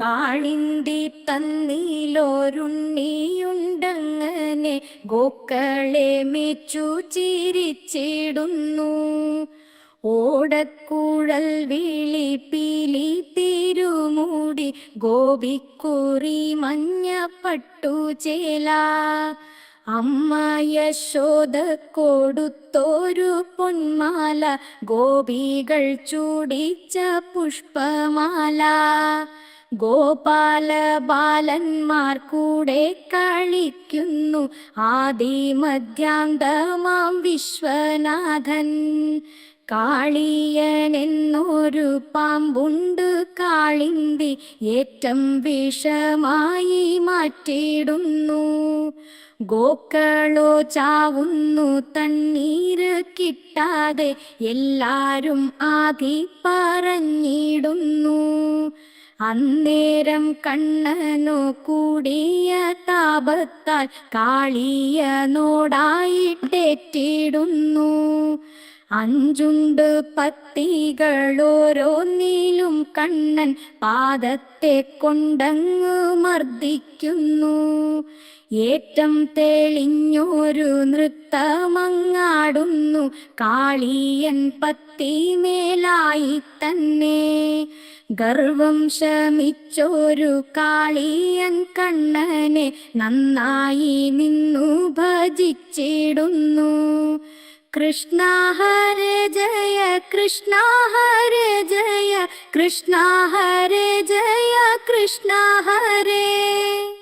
കാളിന്തി തന്നിലോരുണ്ണിയുണ്ടങ്ങനെ ഗോക്കളെ മെച്ചു ചിരിച്ചിടുന്നു. ഓടക്കുഴൽ വിളി പീലി തിരുമൂടി ഗോപിക്കുറി മഞ്ഞപ്പട്ടു ചേല. അമ്മ യശോദ കൊടുത്തോരു പൊന്മാല ഗോപികൾ ചൂടിച്ച പുഷ്പമാല. ഗോപാല ബാലന്മാർ കൂടെ കളിക്കുന്നു ആദി മധ്യാന്തമാം വിശ്വനാഥൻ. കാളിയനെന്നൊരു പാമ്പുണ്ട് കാളിന്തി ഏറ്റം വിഷമായി മാറ്റിയിടുന്നു. ഗോക്കളോ ചാവുന്നു തണ്ണീര് കിട്ടാതെ എല്ലാരും ആദി പറഞ്ഞിടുന്നു. അന്നേരം കണ്ണനു കൂടിയ താപത്താൽ കാളിയനോടായിട്ടേറ്റിടുന്നു അഞ്ചുണ്ട് പത്തികളോരോന്നിലും കണ്ണൻ പാദത്തെ കൊണ്ടങ്ങ് മർദ്ദിക്കുന്നു. ഏറ്റം തെളിഞ്ഞൊരു നൃത്തമങ്ങാടുന്നു. കാളിയൻ പത്തി മേലായി തന്നെ. ഗർവം ശമിച്ചൊരു കാളിയൻ കണ്ണനെ നന്നായി നിന്നു ഭജിച്ചിടുന്നു. കൃഷ്ണ ഹര ജയ കൃഷ്ണ ഹര ജയ കൃഷ്ണ ഹര ജയ കൃഷ്ണ ഹരേ.